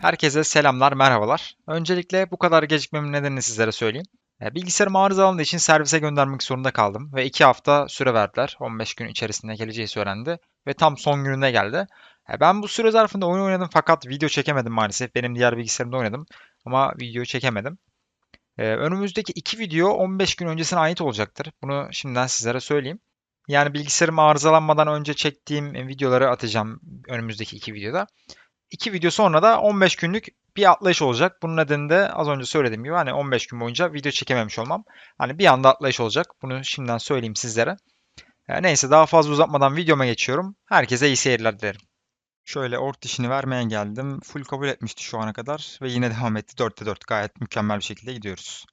Herkese selamlar, merhabalar. Öncelikle bu kadar gecikmemin nedenini sizlere söyleyeyim. E, Bilgisayarım arızalandığı için servise göndermek zorunda kaldım ve 2 hafta süre verdiler. 15 gün içerisinde geleceği söylendi ve tam son gününde geldi. E, Ben bu süre zarfında oyun oynadım fakat video çekemedim maalesef. Benim diğer bilgisayarımda oynadım ama video çekemedim. E, Önümüzdeki iki video 15 gün öncesine ait olacaktır. Bunu şimdiden sizlere söyleyeyim. Yani bilgisayarım arızalanmadan önce çektiğim videoları atacağım önümüzdeki iki videoda. İki video sonra da 15 günlük bir atlayış olacak. Bunun nedeni de az önce söylediğim gibi hani 15 gün boyunca video çekememiş olmam. Hani bir anda atlayış olacak. Bunu şimdiden söyleyeyim sizlere. Neyse daha fazla uzatmadan videoma geçiyorum. Herkese iyi seyirler dilerim. Şöyle ork dişini vermeye geldim. Full kabul etmişti şu ana kadar ve yine devam etti. 4'te 4 gayet mükemmel bir şekilde gidiyoruz.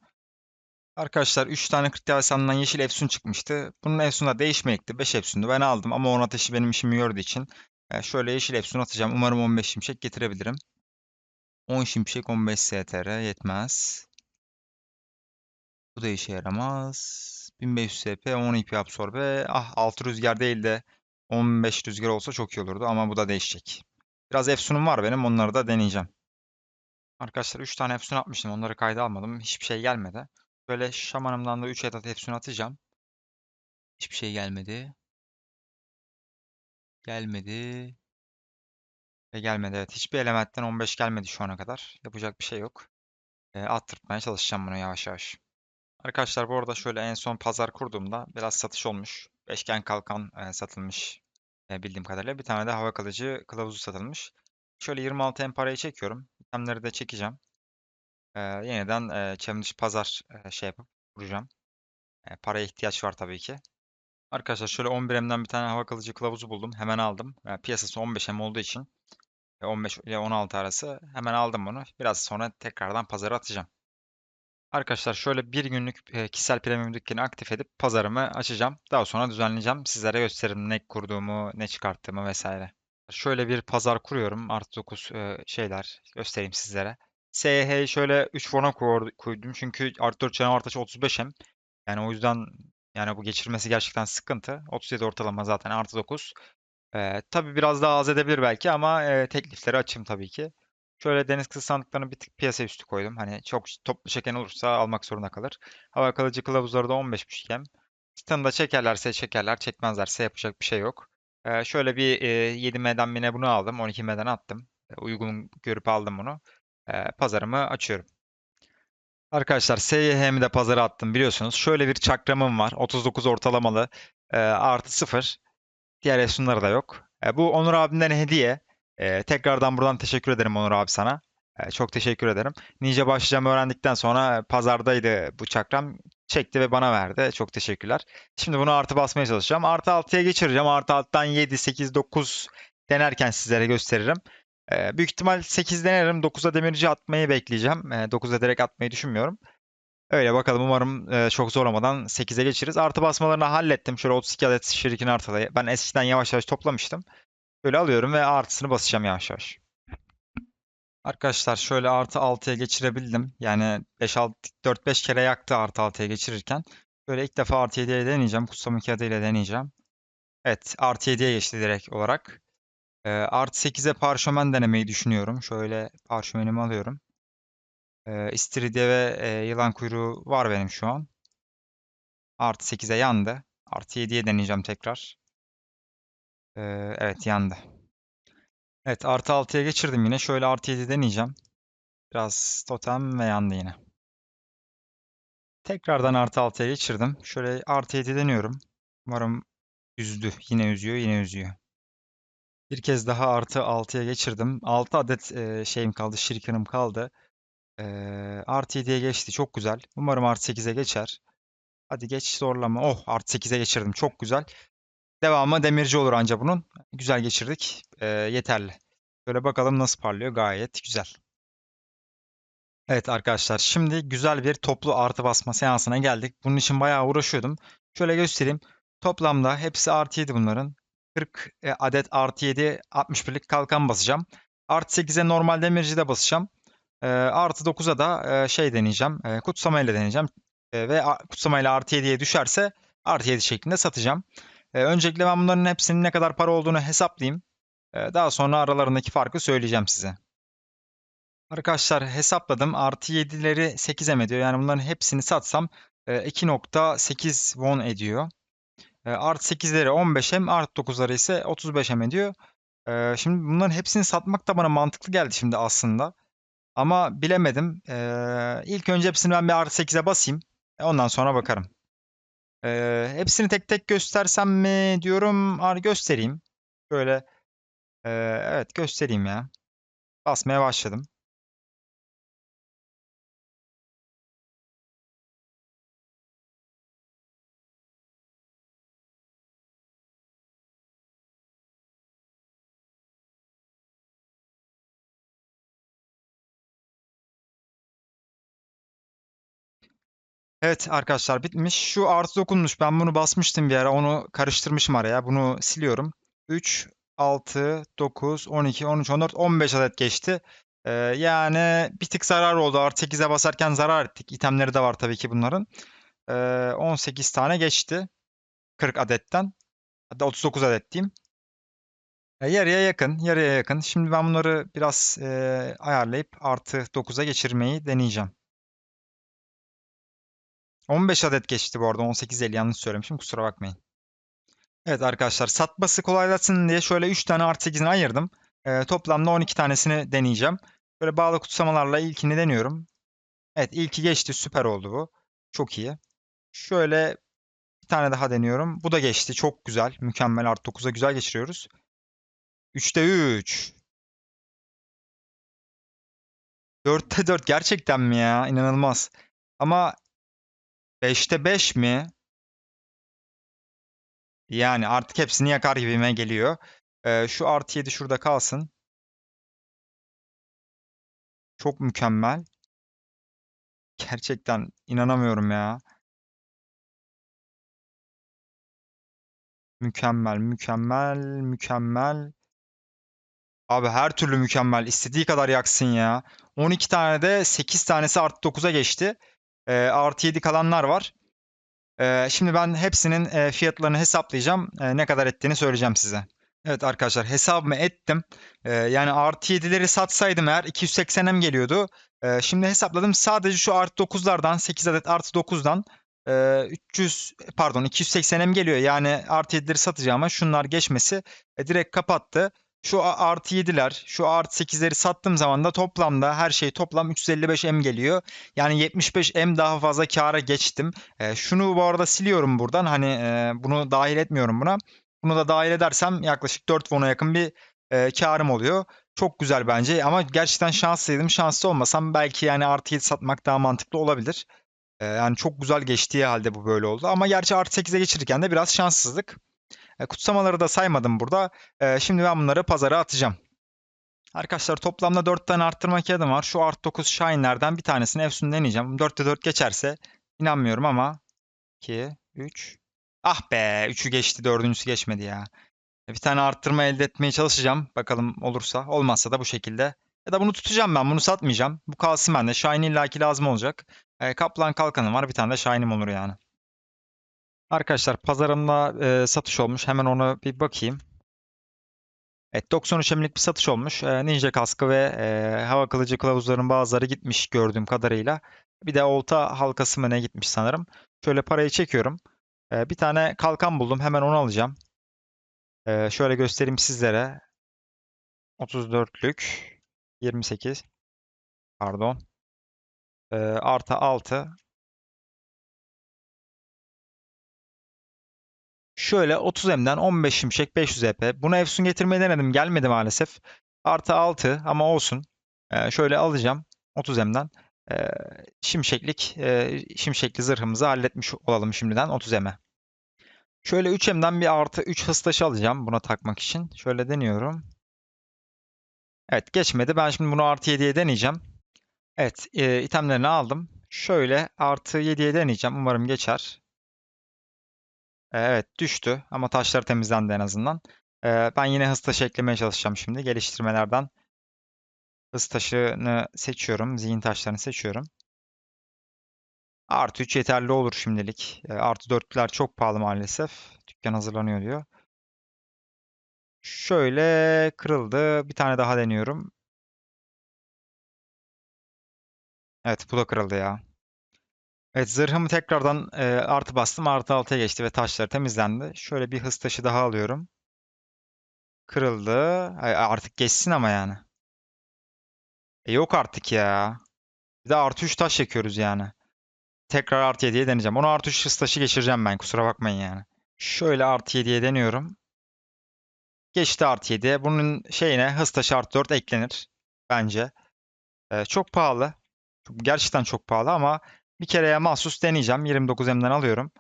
Arkadaşlar 3 tane kritik hasandan yeşil efsun çıkmıştı. Bunun efsunu değişmeyekti. 5 efsundu. Ben aldım ama onun ateşi benim işimi gördüğü için e, şöyle yeşil efsun atacağım. Umarım 15 şimşek getirebilirim. 10 şimşek 15 STR yetmez. Bu da işe yaramaz. 1500 SP 10 IP absorbe. Ah 6 rüzgar değil de 15 rüzgar olsa çok iyi olurdu ama bu da değişecek. Biraz efsunum var benim onları da deneyeceğim. Arkadaşlar 3 tane efsun atmıştım onları kayda almadım. Hiçbir şey gelmedi. Böyle şamanımdan da 3 adet efsun atacağım. Hiçbir şey gelmedi. Gelmedi. Ve gelmedi evet. Hiçbir elementten 15 gelmedi şu ana kadar. Yapacak bir şey yok. E, attırtmaya çalışacağım bunu yavaş yavaş. Arkadaşlar bu arada şöyle en son pazar kurduğumda biraz satış olmuş. Beşgen kalkan e, satılmış e, bildiğim kadarıyla. Bir tane de hava kalıcı kılavuzu satılmış. Şöyle 26 en parayı çekiyorum. İtemleri de çekeceğim. E, yeniden e, challenge pazar e, şey yapıp kuracağım. E, paraya ihtiyaç var tabii ki. Arkadaşlar şöyle 11M'den bir tane hava kalıcı kılavuzu buldum. Hemen aldım. E, piyasası 15M olduğu için e, 15 ile 16 arası hemen aldım bunu. Biraz sonra tekrardan pazara atacağım. Arkadaşlar şöyle bir günlük e, kişisel premium dükkanı aktif edip pazarımı açacağım. Daha sonra düzenleyeceğim. Sizlere gösteririm ne kurduğumu, ne çıkarttığımı vesaire. Şöyle bir pazar kuruyorum. Artı 9 e, şeyler göstereyim sizlere. SH şöyle 3 fona koy- koydum. Çünkü artı 4 canavar taşı 35M. Yani o yüzden yani bu geçirmesi gerçekten sıkıntı. 37 ortalama zaten artı 9. Ee, tabii biraz daha az edebilir belki ama e, teklifleri açayım tabii ki. Şöyle deniz kızı sandıklarını bir tık piyasa üstü koydum. Hani çok toplu çeken olursa almak zorunda kalır. Hava kalıcı kılavuzları da 15.5 hem. Titan'ı da çekerlerse çekerler, çekmezlerse yapacak bir şey yok. Ee, şöyle bir e, 7M'den yine bunu aldım. 12M'den attım. E, uygun görüp aldım bunu. E, pazarımı açıyorum. Arkadaşlar SYH'mi de pazara attım biliyorsunuz. Şöyle bir çakramım var. 39 ortalamalı. e, artı 0. Diğer efsunları da yok. E, bu Onur abimden hediye. E, tekrardan buradan teşekkür ederim Onur abi sana. E, çok teşekkür ederim. Ninja başlayacağımı öğrendikten sonra pazardaydı bu çakram. Çekti ve bana verdi. Çok teşekkürler. Şimdi bunu artı basmaya çalışacağım. Artı 6'ya geçireceğim. Artı alttan 7, 8, 9 denerken sizlere gösteririm. E, büyük ihtimal 8 denerim. 9'a demirci atmayı bekleyeceğim. E, 9'a direkt atmayı düşünmüyorum. Öyle bakalım umarım e, çok zorlamadan 8'e geçeriz. Artı basmalarını hallettim. Şöyle 32 adet şirikin artıda. Ben eskiden yavaş yavaş toplamıştım. Böyle alıyorum ve artısını basacağım yavaş yavaş. Arkadaşlar şöyle artı 6'ya geçirebildim. Yani 5-6 4-5 kere yaktı artı 6'ya geçirirken. Böyle ilk defa artı 7'ye deneyeceğim. Kutsama kağıdı ile deneyeceğim. Evet artı 7'ye geçti direkt olarak. E, artı 8'e parşömen denemeyi düşünüyorum. Şöyle parşömenimi alıyorum. E, İstiridye ve e, yılan kuyruğu var benim şu an. Artı 8'e yandı. Artı 7'ye deneyeceğim tekrar. E, evet yandı. Evet artı 6'ya geçirdim yine. Şöyle artı 7 deneyeceğim. Biraz totem ve yandı yine. Tekrardan artı 6'ya geçirdim. Şöyle artı 7 deniyorum. Umarım üzdü. Yine üzüyor, yine üzüyor. Bir kez daha artı 6'ya geçirdim. 6 adet e, şeyim kaldı, şirkanım kaldı. E, artı 7'ye geçti. Çok güzel. Umarım artı 8'e geçer. Hadi geç zorlama. Oh artı 8'e geçirdim. Çok güzel. Devamı demirci olur anca bunun. Güzel geçirdik. E, yeterli. Böyle bakalım nasıl parlıyor. Gayet güzel. Evet arkadaşlar şimdi güzel bir toplu artı basma seansına geldik. Bunun için bayağı uğraşıyordum. Şöyle göstereyim. Toplamda hepsi artı 7 bunların. 40 e, adet artı 7 61'lik kalkan basacağım. Artı 8'e normal demirci de basacağım. E, artı 9'a da e, şey deneyeceğim. E, kutsama deneyeceğim. E, ve kutsama ile artı 7'ye düşerse artı 7 şeklinde satacağım. E, öncelikle ben bunların hepsinin ne kadar para olduğunu hesaplayayım. E, daha sonra aralarındaki farkı söyleyeceğim size. Arkadaşlar hesapladım. Artı 7'leri 8M ediyor. Yani bunların hepsini satsam e, 2.8 won ediyor. E, artı 8'leri 15M, artı 9'ları ise 35M ediyor. Şimdi bunların hepsini satmak da bana mantıklı geldi şimdi aslında. Ama bilemedim. E, ilk önce hepsini ben bir artı 8'e basayım. E, ondan sonra bakarım. Hepsini tek tek göstersem mi diyorum. Ar göstereyim. Böyle evet göstereyim ya. Basmaya başladım. Evet arkadaşlar bitmiş. Şu artı dokunmuş. Ben bunu basmıştım bir ara. Onu karıştırmışım araya. Bunu siliyorum. 3, 6, 9, 12, 13, 14, 15 adet geçti. Ee, yani bir tık zarar oldu. Artı 8'e basarken zarar ettik. İtemleri de var tabii ki bunların. Ee, 18 tane geçti. 40 adetten. Hatta 39 adet diyeyim. E, yarıya yakın. Yarıya yakın. Şimdi ben bunları biraz e, ayarlayıp artı 9'a geçirmeyi deneyeceğim. 15 adet geçti bu arada. 18.50 yanlış söylemişim. Kusura bakmayın. Evet arkadaşlar satması kolaylaşsın diye şöyle 3 tane artı 8'ini ayırdım. Ee, toplamda 12 tanesini deneyeceğim. Böyle bağlı kutsamalarla ilkini deniyorum. Evet ilki geçti. Süper oldu bu. Çok iyi. Şöyle bir tane daha deniyorum. Bu da geçti. Çok güzel. Mükemmel. Artı 9'a güzel geçiriyoruz. 3'te 3. 4'te 4 gerçekten mi ya? İnanılmaz. Ama 5'te 5 mi? Yani artık hepsini yakar gibime geliyor. Ee, şu artı 7 şurada kalsın. Çok mükemmel. Gerçekten inanamıyorum ya. Mükemmel, mükemmel, mükemmel. Abi her türlü mükemmel. İstediği kadar yaksın ya. 12 tane de 8 tanesi artı 9'a geçti. Ee, artı 7 kalanlar var. Ee, şimdi ben hepsinin e, fiyatlarını hesaplayacağım. E, ne kadar ettiğini söyleyeceğim size. Evet arkadaşlar hesabımı ettim. Ee, yani artı 7'leri satsaydım eğer 280M geliyordu. Ee, şimdi hesapladım. Sadece şu artı 9'lardan 8 adet artı 9'dan e, 300 pardon 280M geliyor. Yani artı 7'leri satacağıma şunlar geçmesi e, direkt kapattı. Şu artı 7'ler, şu artı 8'leri sattığım zaman da toplamda her şey toplam 355M geliyor. Yani 75M daha fazla kâra geçtim. E, şunu bu arada siliyorum buradan. Hani e, bunu dahil etmiyorum buna. Bunu da dahil edersem yaklaşık 4 won'a yakın bir e, karım oluyor. Çok güzel bence ama gerçekten şanslıydım. Şanslı olmasam belki yani artı 7 satmak daha mantıklı olabilir. E, yani çok güzel geçtiği halde bu böyle oldu. Ama gerçi artı 8'e geçirirken de biraz şanssızlık. E, kutsamaları da saymadım burada. E, şimdi ben bunları pazara atacağım. Arkadaşlar toplamda 4 tane arttırma kağıdım var. Şu art 9 Shine'lerden bir tanesini Efsun'u deneyeceğim. 4'te 4 geçerse inanmıyorum ama 2, 3. Ah be 3'ü geçti 4.sü geçmedi ya. E, Bir tane arttırma elde etmeye çalışacağım. Bakalım olursa. Olmazsa da bu şekilde. Ya da bunu tutacağım ben. Bunu satmayacağım. Bu kalsın bende. Shiny illaki lazım olacak. Kaplan kalkanım var. Bir tane de Shiny'm olur yani. Arkadaşlar pazarımda e, satış olmuş. Hemen ona bir bakayım. Evet 93 emlik bir satış olmuş. E, ninja kaskı ve e, hava kılıcı kılavuzların bazıları gitmiş gördüğüm kadarıyla. Bir de olta halkası mı ne gitmiş sanırım. Şöyle parayı çekiyorum. E, bir tane kalkan buldum. Hemen onu alacağım. E, şöyle göstereyim sizlere. 34'lük 28 pardon. E, artı 6 Şöyle 30M'den 15 şimşek 500 EP. Buna Efsun getirmeyi denedim. Gelmedi maalesef. Artı 6 ama olsun. Ee, şöyle alacağım 30M'den. Ee, şimşeklik, e, şimşekli zırhımızı halletmiş olalım şimdiden 30M'e. Şöyle 3M'den bir artı 3 hız taşı alacağım buna takmak için. Şöyle deniyorum. Evet geçmedi. Ben şimdi bunu artı 7'ye deneyeceğim. Evet e, itemlerini aldım. Şöyle artı 7'ye deneyeceğim. Umarım geçer. Ee, Evet düştü ama taşlar temizlendi en azından. Ee, Ben yine hız taşı eklemeye çalışacağım şimdi. Geliştirmelerden hız taşını seçiyorum. Zihin taşlarını seçiyorum. Artı 3 yeterli olur şimdilik. Ee, Artı 4'ler çok pahalı maalesef. Dükkan hazırlanıyor diyor. Şöyle kırıldı. Bir tane daha deniyorum. Evet bu da kırıldı ya. Evet zırhımı tekrardan e, artı bastım. Artı altıya geçti ve taşları temizlendi. Şöyle bir hız taşı daha alıyorum. Kırıldı. Ay, artık geçsin ama yani. E, yok artık ya. Bir de artı 3 taş yakıyoruz yani. Tekrar artı 7'ye deneyeceğim. Onu artı 3 hız taşı geçireceğim ben. Kusura bakmayın yani. Şöyle artı 7'ye deniyorum. Geçti artı 7'ye. Bunun şeyine hız taşı artı 4 eklenir. Bence. E, çok pahalı. Gerçekten çok pahalı ama bir kereye mahsus deneyeceğim. 29M'den alıyorum.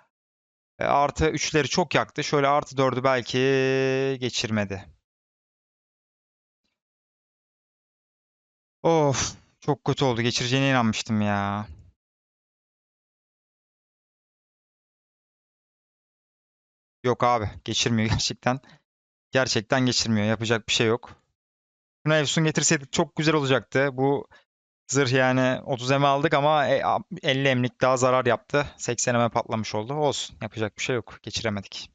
E, artı 3'leri çok yaktı. Şöyle artı 4'ü belki geçirmedi. Of. Çok kötü oldu. Geçireceğine inanmıştım ya. Yok abi. Geçirmiyor gerçekten. Gerçekten geçirmiyor. Yapacak bir şey yok. Şuna Efsun getirseydik çok güzel olacaktı. Bu zırh yani 30 M aldık ama e, a- 50 M'lik daha zarar yaptı. 80 M patlamış oldu. Olsun. Yapacak bir şey yok. Geçiremedik.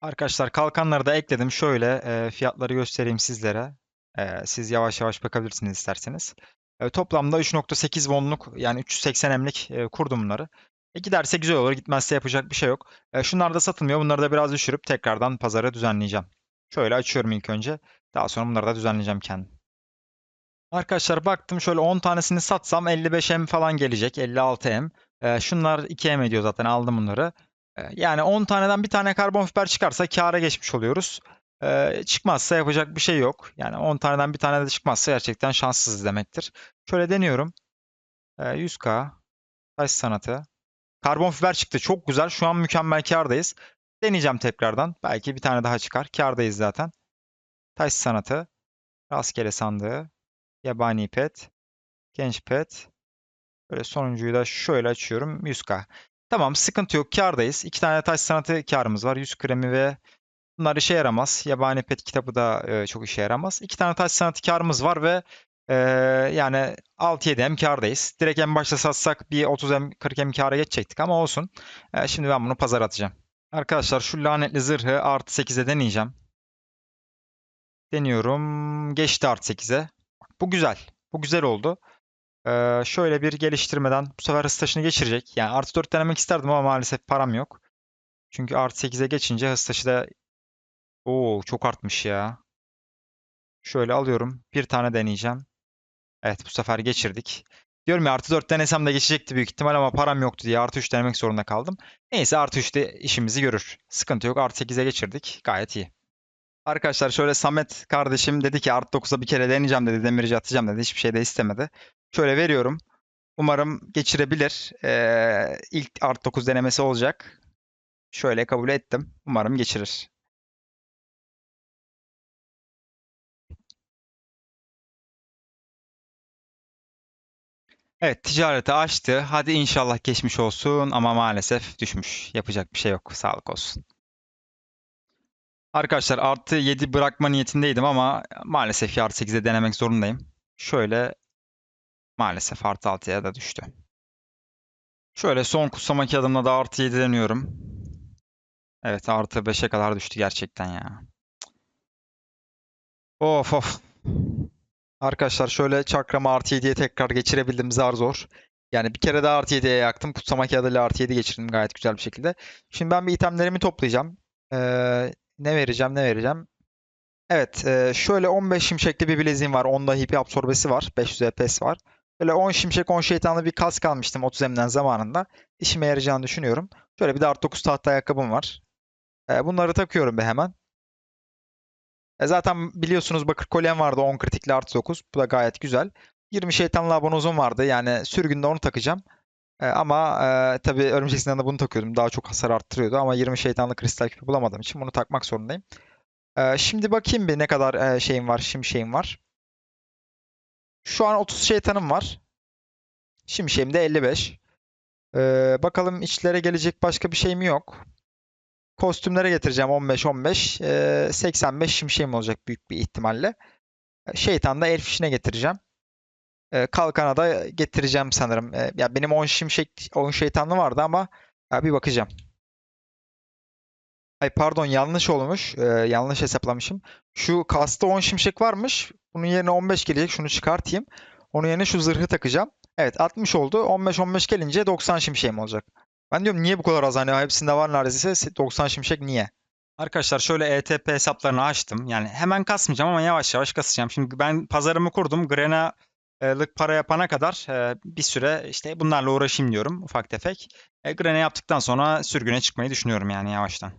Arkadaşlar kalkanları da ekledim. Şöyle e, fiyatları göstereyim sizlere. E, siz yavaş yavaş bakabilirsiniz isterseniz. E, toplamda 3.8 wonluk yani 380 M'lik e, kurdum bunları. E, giderse güzel olur. Gitmezse yapacak bir şey yok. E, şunlar da satılmıyor. Bunları da biraz düşürüp tekrardan pazara düzenleyeceğim. Şöyle açıyorum ilk önce. Daha sonra bunları da düzenleyeceğim kendim. Arkadaşlar baktım şöyle 10 tanesini satsam 55M falan gelecek. 56M. Ee, şunlar 2M ediyor zaten aldım bunları. Ee, yani 10 taneden bir tane karbon fiber çıkarsa kâra geçmiş oluyoruz. Ee, çıkmazsa yapacak bir şey yok. Yani 10 taneden bir tane de çıkmazsa gerçekten şanssız demektir. Şöyle deniyorum. Ee, 100K. Taş sanatı. Karbon fiber çıktı. Çok güzel. Şu an mükemmel kârdayız. Deneyeceğim tekrardan. Belki bir tane daha çıkar. Kârdayız zaten. Taş sanatı. Rastgele sandığı. Yabani pet. Genç pet. Böyle sonuncuyu da şöyle açıyorum. 100k. Tamam sıkıntı yok. Kârdayız. İki tane taş sanatı kârımız var. 100 kremi ve bunlar işe yaramaz. Yabani pet kitabı da e, çok işe yaramaz. İki tane taş sanatı kârımız var ve e, yani 6-7 M kârdayız. Direkt en başta satsak bir 30 M 40 M kâra geçecektik ama olsun. E, şimdi ben bunu pazara atacağım. Arkadaşlar şu lanetli zırhı artı 8'e deneyeceğim. Deniyorum. Geçti artı 8'e. Bu güzel. Bu güzel oldu. Ee, şöyle bir geliştirmeden bu sefer hız taşını geçirecek. Yani artı 4 denemek isterdim ama maalesef param yok. Çünkü artı 8'e geçince hız taşı da Oo, çok artmış ya. Şöyle alıyorum. Bir tane deneyeceğim. Evet bu sefer geçirdik. Diyorum ya artı 4 denesem de geçecekti büyük ihtimal ama param yoktu diye artı 3 denemek zorunda kaldım. Neyse artı 3'te işimizi görür. Sıkıntı yok. Artı 8'e geçirdik. Gayet iyi. Arkadaşlar şöyle Samet kardeşim dedi ki artı 9'a bir kere deneyeceğim dedi. Demirci atacağım dedi. Hiçbir şey de istemedi. Şöyle veriyorum. Umarım geçirebilir. Ee, ilk artı 9 denemesi olacak. Şöyle kabul ettim. Umarım geçirir. Evet ticareti açtı. Hadi inşallah geçmiş olsun ama maalesef düşmüş. Yapacak bir şey yok. Sağlık olsun. Arkadaşlar artı 7 bırakma niyetindeydim ama maalesef ki artı 8'e denemek zorundayım. Şöyle maalesef artı 6'ya da düştü. Şöyle son kutsamaki adımla da artı 7 deniyorum. Evet artı 5'e kadar düştü gerçekten ya. Of of. Arkadaşlar şöyle çakramı artı 7'ye tekrar geçirebildim zar zor. Yani bir kere daha artı 7'ye yaktım. Kutsamaki adıyla artı 7 geçirdim gayet güzel bir şekilde. Şimdi ben bir itemlerimi toplayacağım. Ee, ne vereceğim ne vereceğim. Evet e, şöyle 15 şimşekli bir bileziğim var. Onda hippie absorbesi var. 500 EPS var. Böyle 10 şimşek 10 şeytanlı bir kask almıştım 30 M'den zamanında. İşime yarayacağını düşünüyorum. Şöyle bir de artı 9 tahta ayakkabım var. E, bunları takıyorum be hemen. E, zaten biliyorsunuz bakır kolyem vardı 10 kritikli artı 9. Bu da gayet güzel. 20 şeytanlı abonozum vardı. Yani sürgünde onu takacağım. E, ama e, tabii örümcek zindanında bunu takıyordum. Daha çok hasar arttırıyordu ama 20 şeytanlı kristal küpü bulamadığım için bunu takmak zorundayım. E, şimdi bakayım bir ne kadar e, şeyim var, şimşeğim var. Şu an 30 şeytanım var. Şimşeğim de 55. Ee, bakalım içlere gelecek başka bir şeyim yok. Kostümlere getireceğim 15-15. Ee, 85 şimşeğim olacak büyük bir ihtimalle. Şeytan da elf işine getireceğim. Ee, kalkana da getireceğim sanırım. Ee, ya benim 10 şimşek 10 şeytanlı vardı ama ya bir bakacağım. Ay pardon yanlış olmuş. Ee, yanlış hesaplamışım. Şu kasta 10 şimşek varmış. Bunun yerine 15 gelecek. Şunu çıkartayım. Onun yerine şu zırhı takacağım. Evet 60 oldu. 15-15 gelince 90 şimşeğim olacak. Ben diyorum niye bu kadar az? Hani hepsinde var neredeyse 90 şimşek niye? Arkadaşlar şöyle ETP hesaplarını açtım. Yani hemen kasmayacağım ama yavaş yavaş kasacağım. Şimdi ben pazarımı kurdum. Grena'lık para yapana kadar bir süre işte bunlarla uğraşayım diyorum ufak tefek. E, Grena yaptıktan sonra sürgüne çıkmayı düşünüyorum yani yavaştan.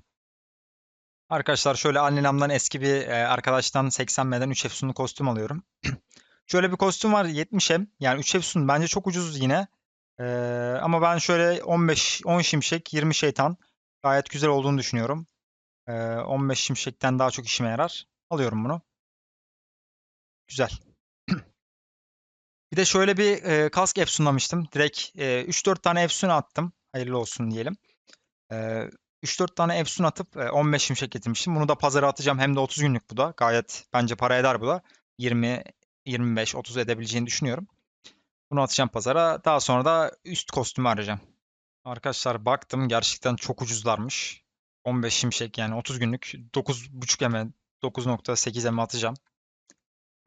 Arkadaşlar şöyle Alnilam'dan eski bir arkadaştan 80M'den 3 efsunlu kostüm alıyorum. şöyle bir kostüm var 70M. Yani 3 efsun bence çok ucuz yine. Ama ben şöyle 15 10 şimşek 20 şeytan gayet güzel olduğunu düşünüyorum. E, 15 şimşekten daha çok işime yarar. Alıyorum bunu. Güzel. Bir de şöyle bir e, kask efsunlamıştım. Direkt e, 3-4 tane efsun attım. Hayırlı olsun diyelim. E, 3-4 tane efsun atıp e, 15 şimşek getirmiştim. Bunu da pazara atacağım. Hem de 30 günlük bu da. Gayet bence para eder bu da. 20, 25, 30 edebileceğini düşünüyorum. Bunu atacağım pazara. Daha sonra da üst kostümü arayacağım. Arkadaşlar baktım gerçekten çok ucuzlarmış. 15 şimşek yani 30 günlük 9.5 eme 9.8 eme atacağım.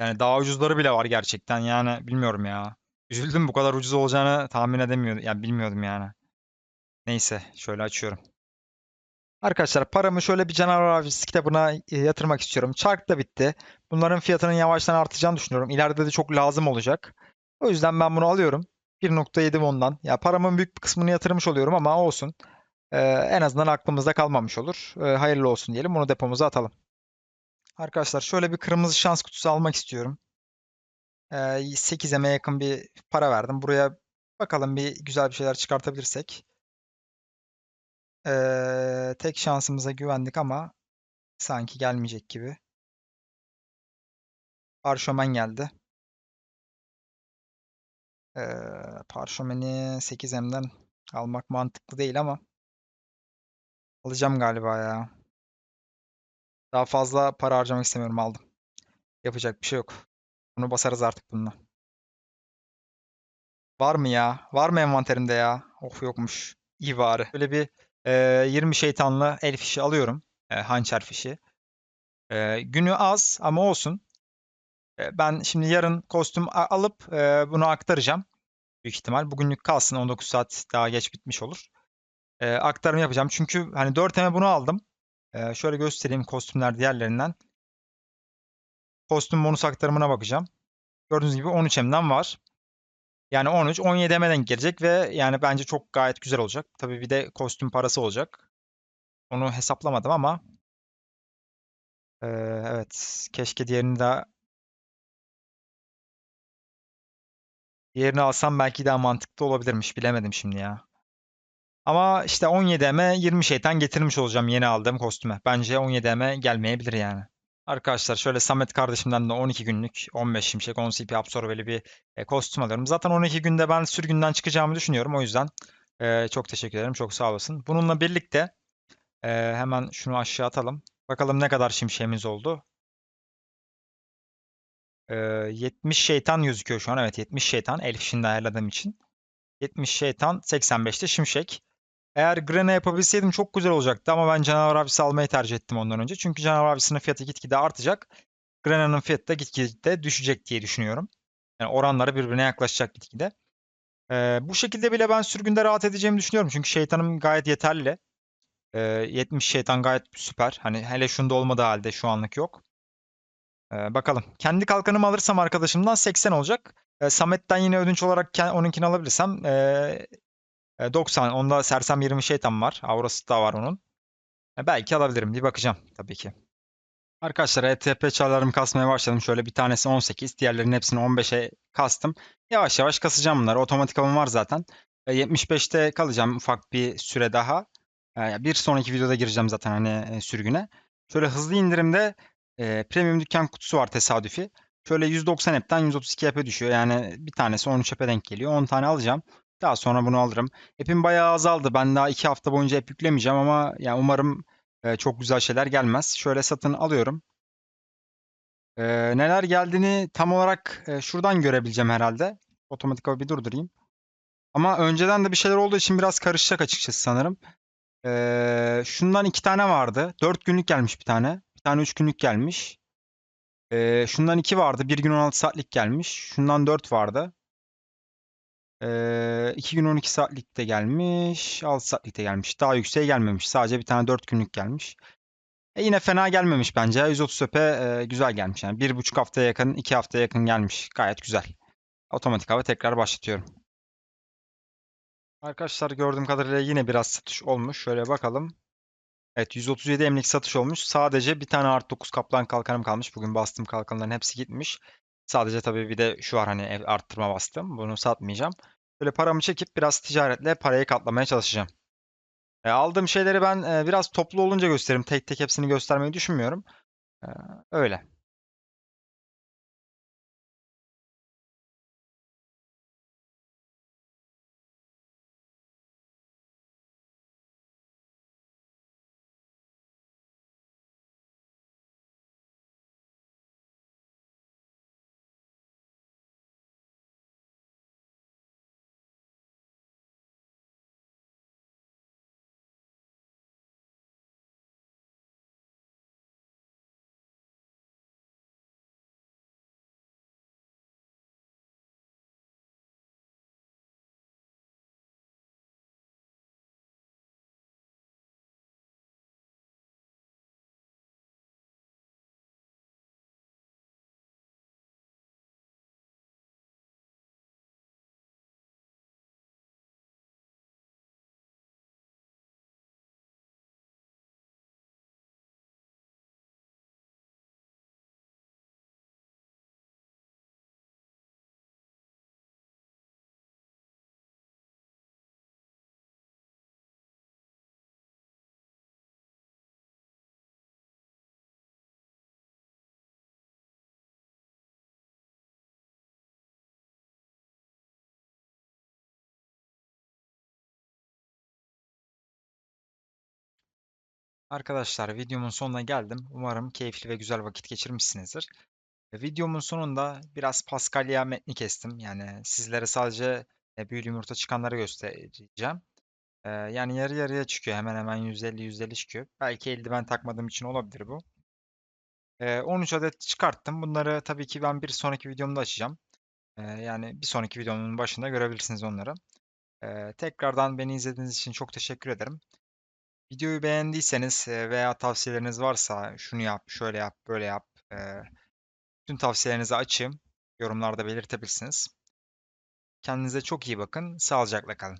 Yani daha ucuzları bile var gerçekten yani bilmiyorum ya. Üzüldüm bu kadar ucuz olacağını tahmin edemiyordum. Yani bilmiyordum yani. Neyse şöyle açıyorum. Arkadaşlar paramı şöyle bir canavar avcısı kitabına e, yatırmak istiyorum. Çark da bitti. Bunların fiyatının yavaştan artacağını düşünüyorum. İleride de çok lazım olacak. O yüzden ben bunu alıyorum. 1.7 ondan. Ya paramın büyük bir kısmını yatırmış oluyorum ama olsun. Ee, en azından aklımızda kalmamış olur. Ee, hayırlı olsun diyelim. Bunu depomuza atalım. Arkadaşlar şöyle bir kırmızı şans kutusu almak istiyorum. Ee, 8M'e yakın bir para verdim. Buraya bakalım bir güzel bir şeyler çıkartabilirsek. Ee, tek şansımıza güvendik ama sanki gelmeyecek gibi. Parşömen geldi. Ee, parşömeni 8M'den almak mantıklı değil ama alacağım galiba ya. Daha fazla para harcamak istemiyorum aldım. Yapacak bir şey yok. Bunu basarız artık bununla. Var mı ya? Var mı envanterimde ya? Of yokmuş. İyi bari. Böyle bir e, 20 şeytanlı el fişi alıyorum. E, hançer fişi. E, günü az ama olsun. E, ben şimdi yarın kostüm alıp e, bunu aktaracağım. Büyük ihtimal. Bugünlük kalsın. 19 saat daha geç bitmiş olur. E, aktarım yapacağım. Çünkü hani 4M'e bunu aldım. E, şöyle göstereyim kostümler diğerlerinden. Kostüm bonus aktarımına bakacağım. Gördüğünüz gibi 13M'den var. Yani 13, 17 M'den gelecek ve yani bence çok gayet güzel olacak. Tabii bir de kostüm parası olacak. Onu hesaplamadım ama ee, evet keşke diğerini de diğerini alsam belki daha mantıklı olabilirmiş. Bilemedim şimdi ya. Ama işte 17 M 20 şeytan getirmiş olacağım yeni aldığım kostüme. Bence 17 M gelmeyebilir yani. Arkadaşlar şöyle Samet kardeşimden de 12 günlük 15 şimşek 10 CP absorbeli bir e, kostüm alıyorum. Zaten 12 günde ben sürgünden çıkacağımı düşünüyorum. O yüzden e, çok teşekkür ederim. Çok sağ olasın. Bununla birlikte e, hemen şunu aşağı atalım. Bakalım ne kadar şimşeğimiz oldu. E, 70 şeytan gözüküyor şu an. Evet 70 şeytan. Elf şimdi ayarladığım için. 70 şeytan 85'te şimşek. Eğer Grena yapabilseydim çok güzel olacaktı ama ben canavar avcısı almayı tercih ettim ondan önce. Çünkü canavar avcısının fiyatı gitgide artacak. Grena'nın fiyatı da gitgide düşecek diye düşünüyorum. Yani oranları birbirine yaklaşacak gitgide. Ee, bu şekilde bile ben sürgünde rahat edeceğimi düşünüyorum. Çünkü şeytanım gayet yeterli. Ee, 70 şeytan gayet süper. Hani hele şunda olmadığı halde şu anlık yok. Ee, bakalım. Kendi kalkanımı alırsam arkadaşımdan 80 olacak. Ee, Samet'ten yine ödünç olarak onunkini alabilirsem ee, 90. E, onda Sersem 20 şeytan var. Aurası da var onun. E, belki alabilirim. Bir bakacağım tabii ki. Arkadaşlar ETP çarlarımı kasmaya başladım. Şöyle bir tanesi 18. Diğerlerinin hepsini 15'e kastım. Yavaş yavaş kasacağım bunları. Otomatik avım var zaten. 75'te kalacağım ufak bir süre daha. E, bir sonraki videoda gireceğim zaten hani sürgüne. Şöyle hızlı indirimde e, premium dükkan kutusu var tesadüfi. Şöyle 190 app'ten 132 app'e düşüyor. Yani bir tanesi 13 app'e denk geliyor. 10 tane alacağım. Daha sonra bunu alırım. App'im bayağı azaldı. Ben daha 2 hafta boyunca app yüklemeyeceğim ama yani umarım e, çok güzel şeyler gelmez. Şöyle satın alıyorum. E, neler geldiğini tam olarak e, şuradan görebileceğim herhalde. Otomatik bir durdurayım. Ama önceden de bir şeyler olduğu için biraz karışacak açıkçası sanırım. E, şundan iki tane vardı. 4 günlük gelmiş bir tane. Bir tane 3 günlük gelmiş. E, şundan 2 vardı. 1 gün 16 saatlik gelmiş. Şundan 4 vardı. Ee, 2 gün 12 saatlikte gelmiş. 6 saatlikte gelmiş. Daha yükseğe gelmemiş. Sadece bir tane 4 günlük gelmiş. E yine fena gelmemiş bence. 130 öpe e, güzel gelmiş. Yani 1,5 haftaya yakın, 2 haftaya yakın gelmiş. Gayet güzel. Otomatik hava tekrar başlatıyorum. Arkadaşlar gördüğüm kadarıyla yine biraz satış olmuş. Şöyle bakalım. Evet 137 emlik satış olmuş. Sadece bir tane art 9 kaplan kalkanım kalmış. Bugün bastığım kalkanların hepsi gitmiş. Sadece tabii bir de şu var hani arttırma bastım. Bunu satmayacağım. Böyle paramı çekip biraz ticaretle parayı katlamaya çalışacağım. E, aldığım şeyleri ben e, biraz toplu olunca gösteririm. Tek tek hepsini göstermeyi düşünmüyorum. E, öyle. Arkadaşlar videomun sonuna geldim. Umarım keyifli ve güzel vakit geçirmişsinizdir. E, Videomun sonunda biraz Paskalya metni kestim. Yani sizlere sadece e, büyülü yumurta çıkanları göstereceğim. E, yani yarı yarıya çıkıyor. Hemen hemen %50-%50 çıkıyor. Belki eldiven takmadığım için olabilir bu. E, 13 adet çıkarttım. Bunları tabii ki ben bir sonraki videomda açacağım. E, yani bir sonraki videomun başında görebilirsiniz onları. E, tekrardan beni izlediğiniz için çok teşekkür ederim. Videoyu beğendiyseniz veya tavsiyeleriniz varsa şunu yap, şöyle yap, böyle yap. Tüm tavsiyelerinizi açayım. Yorumlarda belirtebilirsiniz. Kendinize çok iyi bakın. Sağlıcakla kalın.